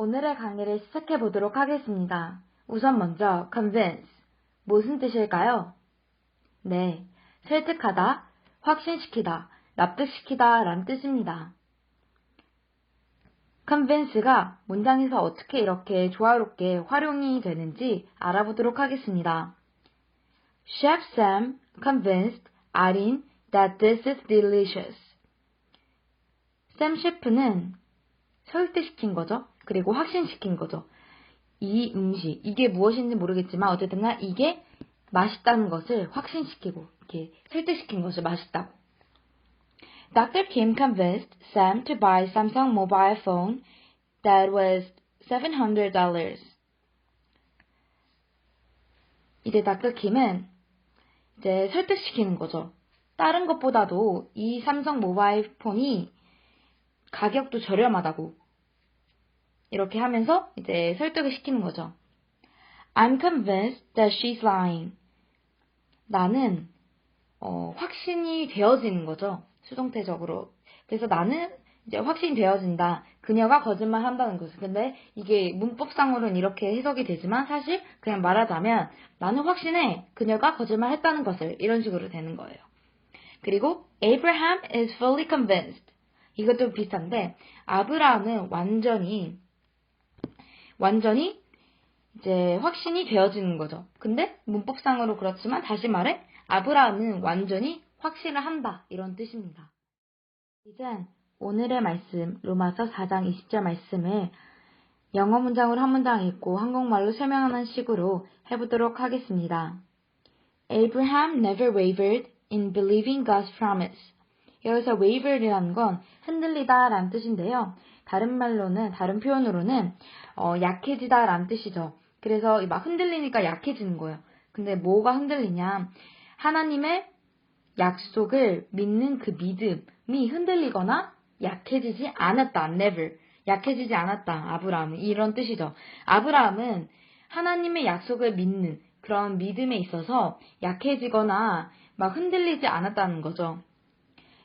오늘의 강의를 시작해 보도록 하겠습니다. 우선 먼저 convince 무슨 뜻일까요? 네, 설득하다, 확신시키다, 납득시키다 라는 뜻입니다. convince가 문장에서 어떻게 이렇게 조화롭게 활용이 되는지 알아보도록 하겠습니다. Chef Sam convinced Arin that this is delicious. 샘 셰프는 설득시킨 거죠. 그리고 확신시킨 거죠. 이 음식, 이게 무엇인지 모르겠지만 어쨌든 간 이게 맛있다는 것을 확신시키고 이렇게 설득시킨 것을 맛있다고. Dr. Kim convinced Sam to buy Samsung mobile phone that was $700. 이제 Dr. Kim은 이제 설득시키는 거죠. 다른 것보다도 이 삼성 모바일 폰이 가격도 저렴하다고 이렇게 하면서 이제 설득을 시키는 거죠. I'm convinced that she's lying. 나는 어, 확신이 되어지는 거죠. 수동태적으로. 그래서 나는 이제 확신이 되어진다. 그녀가 거짓말 한다는 거죠. 근데 이게 문법상으로는 이렇게 해석이 되지만 사실 그냥 말하자면 나는 확신해. 그녀가 거짓말 했다는 것을 이런 식으로 되는 거예요. 그리고 Abraham is fully convinced. 이것도 비슷한데 아브라함은 완전히 완전히 이제 확신이 되어지는 거죠. 근데 문법상으로 그렇지만 다시 말해 아브라함은 완전히 확신을 한다 이런 뜻입니다. 이젠 오늘의 말씀 로마서 4장 20절 말씀을 영어 문장으로 한 문장 읽고 한국말로 설명하는 식으로 해보도록 하겠습니다. Abraham never wavered in believing God's promise. 여기서 wavered이라는 건 흔들리다 라는 뜻인데요. 다른 말로는, 다른 표현으로는 어, 약해지다 라는 뜻이죠. 그래서 막 흔들리니까 약해지는 거예요. 근데 뭐가 흔들리냐? 하나님의 약속을 믿는 그 믿음이 흔들리거나 약해지지 않았다. never. 약해지지 않았다. 아브라함은. 이런 뜻이죠. 아브라함은 하나님의 약속을 믿는 그런 믿음에 있어서 약해지거나 막 흔들리지 않았다는 거죠.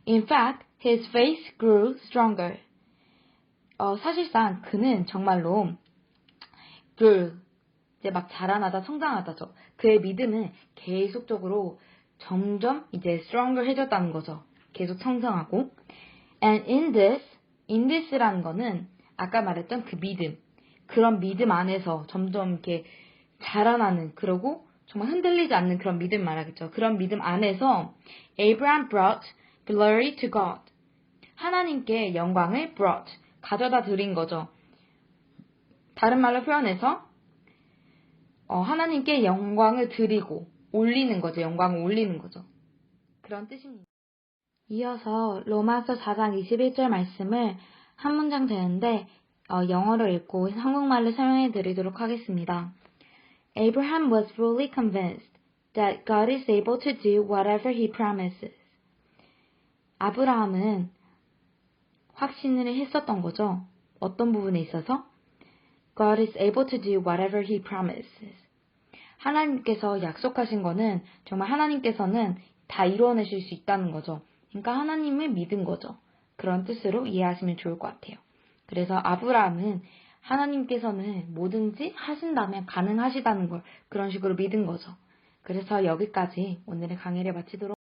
In fact, his faith grew stronger. 어, 사실상 그는 정말로 grew 이제 막 자라나다 성장하다죠. 그의 믿음은 계속적으로 점점 이제 stronger 해졌다는 거죠. 계속 성장하고 and in this, in this라는 거는 아까 말했던 그 믿음 그런 믿음 안에서 점점 이렇게 자라나는 그러고 정말 흔들리지 않는 그런 믿음 말하겠죠. 그런 믿음 안에서 Abraham brought glory to God. 하나님께 영광을 brought 가져다 드린 거죠. 다른 말로 표현해서 어, 하나님께 영광을 드리고 올리는 거죠. 영광을 올리는 거죠. 그런 뜻입니다. 이어서 로마서 4장 21절 말씀을 한 문장 되는데 어, 영어로 읽고 한국말로 설명해 드리도록 하겠습니다. Abraham was fully convinced that God is able to do whatever he promises. 아브라함은 확신을 했었던 거죠. 어떤 부분에 있어서? God is able to do whatever he promises. 하나님께서 약속하신 거는 정말 하나님께서는 다 이루어내실 수 있다는 거죠. 그러니까 하나님을 믿은 거죠. 그런 뜻으로 이해하시면 좋을 것 같아요. 그래서 아브라함은 하나님께서는 뭐든지 하신다면 가능하시다는 걸 그런 식으로 믿은 거죠. 그래서 여기까지 오늘의 강의를 마치도록